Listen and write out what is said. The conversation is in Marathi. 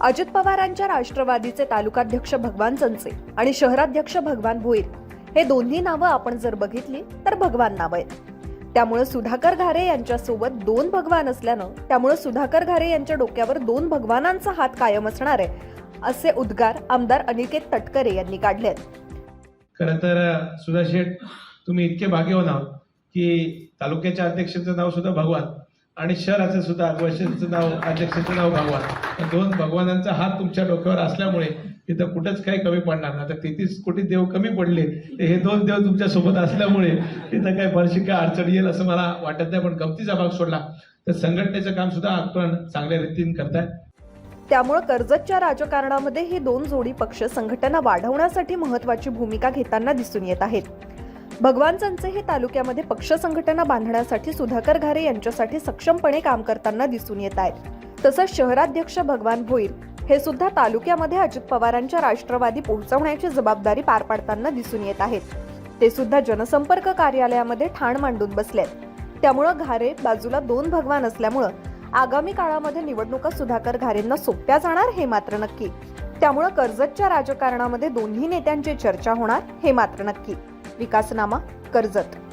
अजित पवारांच्या राष्ट्रवादीचे तालुकाध्यक्ष भगवान चंचे आणि शहराध्यक्ष भगवान भोईर. हे दोन्ही नावं आपण जर बघितली तर भगवान नाव आहेत. त्यामुळे सुधाकर घारे यांच्यासोबत दोन भगवान असल्यानं त्यामुळे सुधाकर घारे यांच्या डोक्यावर दोन भगवानांचा हात कायम असणार आहे असे उद्गार आमदार अनिकेत तटकरे यांनी काढले आहेत तर सुधा शेठ तुम्ही इतके भाग्यवान आहोत की तालुक्याच्या अध्यक्षाचं नाव सुद्धा भगवान. आणि शहराचं सुद्धा अध्यक्षाचं नाव अध्यक्षाचं नाव भगवान. दोन भगवानांचा हात तुमच्या डोक्यावर असल्यामुळे तिथं कुठंच काही कमी पडणार नाही. आता तेहतीस कोटी देव कमी पडले तर हे दोन देव तुमच्यासोबत असल्यामुळे तिथं काही फारशी काय अडचण येईल असं मला वाटत नाही. पण गमतीचा भाग सोडला तर संघटनेचं काम सुद्धा आपण चांगल्या रीतीने करताय. त्यामुळे कर्जतच्या राजकारणामध्ये ही दोन जोडी पक्ष संघटना वाढवण्यासाठी महत्वाची भूमिका घेताना दिसून येत आहेत. भगवान चंचे हे तालुक्यामध्ये पक्ष संघटना बांधण्यासाठी सुधाकर घारे यांच्यासाठी सक्षमपणे काम करताना दिसून येत आहेत. तसंच शहराध्यक्ष भगवान भोईर हे सुद्धा तालुक्यामध्ये अजित पवारांच्या राष्ट्रवादी पोहोचवण्याची जबाबदारी पार पाडताना दिसून येत आहेत. ते सुद्धा जनसंपर्क कार्यालयामध्ये ठाण मांडून बसलेत त्यामुळं घारे बाजूला दोन भगवान असल्यामुळं आगामी काळामध्ये निवडणुका सुधाकर घारेंना सोप्या जाणार हे मात्र नक्की. त्यामुळं कर्जतच्या राजकारणामध्ये दोन्ही नेत्यांची चर्चा होणार हे मात्र नक्की. विकासनामा कर्जत.